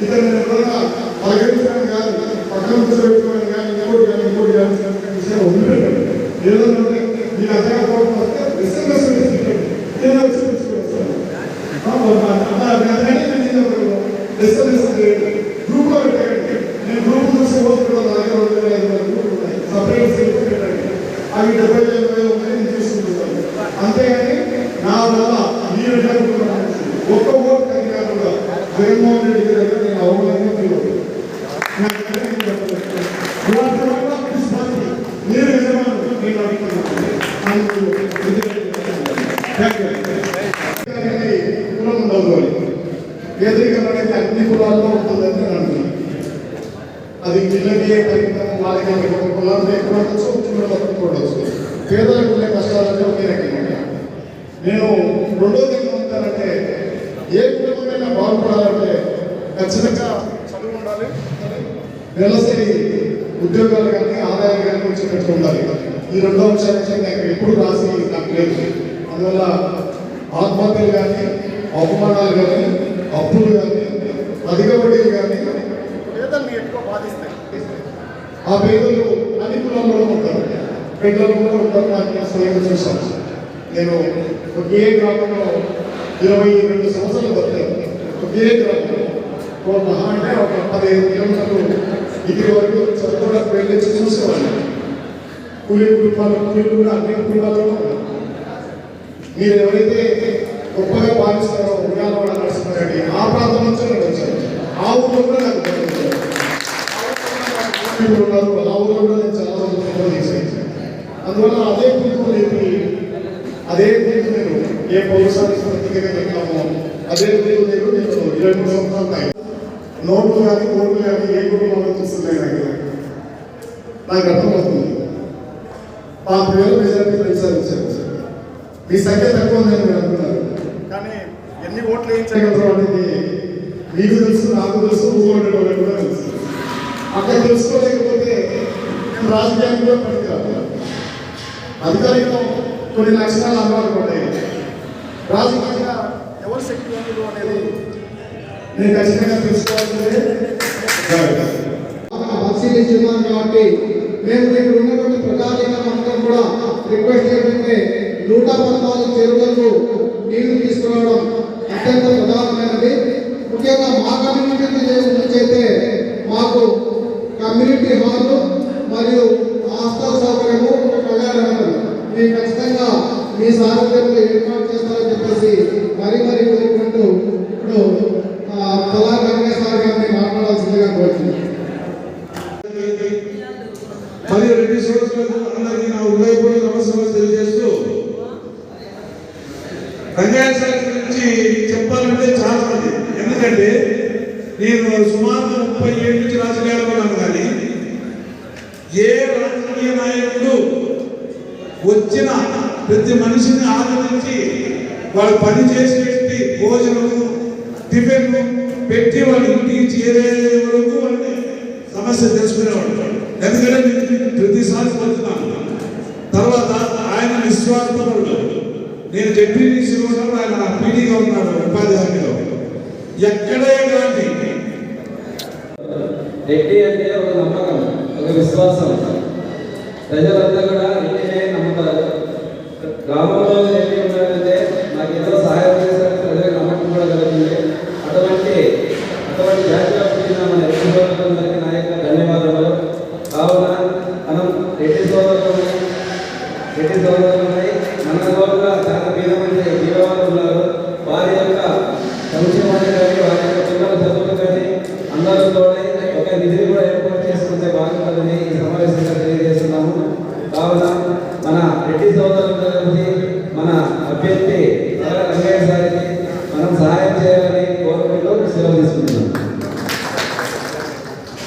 ఇతను నేను ఎప్పుడైనా పలకరించడానికి కానీ పక్కన కూర్చోబెట్టుకోవడానికి కానీ ఇంకోటి కానీ ఇంకోటి కానీ చేయాల్సిన విషయం వదిలిపెట్టాను ఏదైనా మీకు అర్థం కాకపోవడం వస్తే ఎస్ఎంఎస్ నేను వచ్చి తీసుకొస్తాను ఎస్ఎంఎస్ గ్రూప్ లో పెట్టండి నేను గ్రూప్ చూసి పోతున్నాను నా దగ్గర రెండు వేల ఐదు వందల గ్రూప్ ఉన్నాయి సపరేట్ సెల్ఫ్ పెట్టండి అవి డెబ్బై ఎనభై ఉన్నాయి పేదరికం అనేది అన్ని కులాల్లో ఉంటుందని నేను అంటున్నాను అది వీళ్ళకి పరిమితం వాళ్ళకి కులాలు ఎక్కువ ఉండొచ్చు చిన్న పేదలకు ఉండే కష్టాలన్నీ ఒకే రకంగా నేను రెండోది ఏమంటానంటే ఏ కుటుంబమైనా బాగుపడాలంటే ఖచ్చితంగా నెలసరి ఉద్యోగాలు కానీ ఆదాయాలు కానీ వచ్చేటట్టు ఉండాలి. ఈ రెండో అంశాలు నాకు ఎప్పుడు రాసి నాకు లేదు. అందువల్ల ఆత్మహత్యలు కానీ అవమానాలు కానీ అప్పులు కానీ అధిక వడ్డీలు కానీ పేదల్ని ఎక్కువ బాధిస్తాయి. ఆ పేదలు అన్ని కులాల్లో ఉంటారు. పేదలు కూడా ఉంటారు. నాకు నేను స్వయంగా చూశాను నేను ఒకే గ్రామంలో ఇరవై రెండు సంవత్సరాలు బతికాను. ఒకే గ్రామంలో? ఒక మహా అంటే ఒక పదిహేను కిలోమీటర్లు ఇది వరకు చదువుకోవడానికి వెళ్ళి చూసేవాళ్ళు. కూలీ కుటుంబాలు కూలీలు కూడా అన్ని కుటుంబాల్లో మీరు ఎవరైతే గొప్పగా భావిస్తారో ఉయ్యాలవాడ నరసింహారెడ్డి ఆ ప్రాంతం నుంచి నేను వచ్చాను ఆ ఊళ్ళో కూడా నాకు ఉన్నారు ఆ ఊళ్ళో కూడా నేను చాలా రోజులు ఫోటో అందువల్ల అదే పిలుపు లేపి అదే పిలుపు నేను ఏ పౌరసానికి ప్రతిగా అదే పిలుపు నేను నేను ఇరవై మూడు సంవత్సరాలు నోట్లు కానీ ఓట్లు కానీ ఏ కుటుంబంలో చూస్తున్నాయి నాకు? నాకు అర్థమవుతుంది. పాతి వేల మెజారిటీ ప్రతిసారి వచ్చారు మీ సంఖ్య తక్కువ ఉందని మీరు అనుకున్నారు. కానీ ఎన్ని ఓట్లు వేయించగలరు అనేది మీకు తెలుసు నాకు తెలుసు ఊళ్ళో వాళ్ళకి కూడా తెలుసు. అక్కడ తెలుసుకోలేకపోతే నేను రాజకీయానికి కూడా పనికిరాను అధికారికం కొన్ని లక్షణాలు అలవాటు పడ్డాయి రాజకీయంగా ఎవరు శక్తివంతులు అనేది నేను ఖచ్చితంగా తెలుసుకోవాల్సిందే జాగ్రత్త. పరిశీలించున్నాం కాబట్టి మేము ఇక్కడ ఉన్నటువంటి ప్రజానీకం అందరం కూడా రిక్వెస్ట్ ఏంటంటే నూట పద్నాలుగు చెరువులకు నీళ్ళు తీసుకురావడం అత్యంత ప్రధానమైనది. ముఖ్యంగా మా కమ్యూనిటీ నుంచి మాకు కమ్యూనిటీ హాల్ మరియు హాస్టల్ సౌకర్యము కళ్యాణ మండపం మేము ఖచ్చితంగా మీ సారథ్యంలో ఏర్పాటు చేస్తారని చెప్పేసి మరీ మరీ కోరుకుంటూ మరియు రెడ్డి సోదరులకు అందరికీ నా ఉదయపూర్వక నమస్కారం తెలియజేస్తూ రంగాయల శాఖ గురించి చెప్పాలంటే చాలా మంది ఎందుకంటే నేను సుమారు ముప్పై ఏడు నుంచి రాజకీయాల్లో ఉన్నాను కానీ ఏ రాజకీయ నాయకుడు వచ్చిన ప్రతి మనిషిని ఆదరించి వాళ్ళు పని చేసి పెట్టి భోజనము టిఫిన్ పెట్టి వాళ్ళ ఇంటికి చేరే వరకు వాళ్ళని సమస్య తెలుసుకునేవాడు. ఎందుకంటే నేను ప్రతిసారి పొందుతాను తర్వాత ఆయన నిస్వార్థముడు నేను జడ్పీటీసీ ఉన్నాడు ఆయన పీడీగా ఉన్నాడు ఉపాధి హామీలో. ఎక్కడే కానీ రెడ్డి అంటే ఒక నమ్మకం ఒక విశ్వాసం. ప్రజలంతా కూడా రెడ్డినే నమ్ముతారు. గ్రామంలో రెడ్డి దోరకున్నాయి ఎట్టి దోరకున్నాయి మన లోపల చాలా ఉన్నారు వారి యొక్క సంక్షేమాన్ని కానీ వారి యొక్క పిల్లల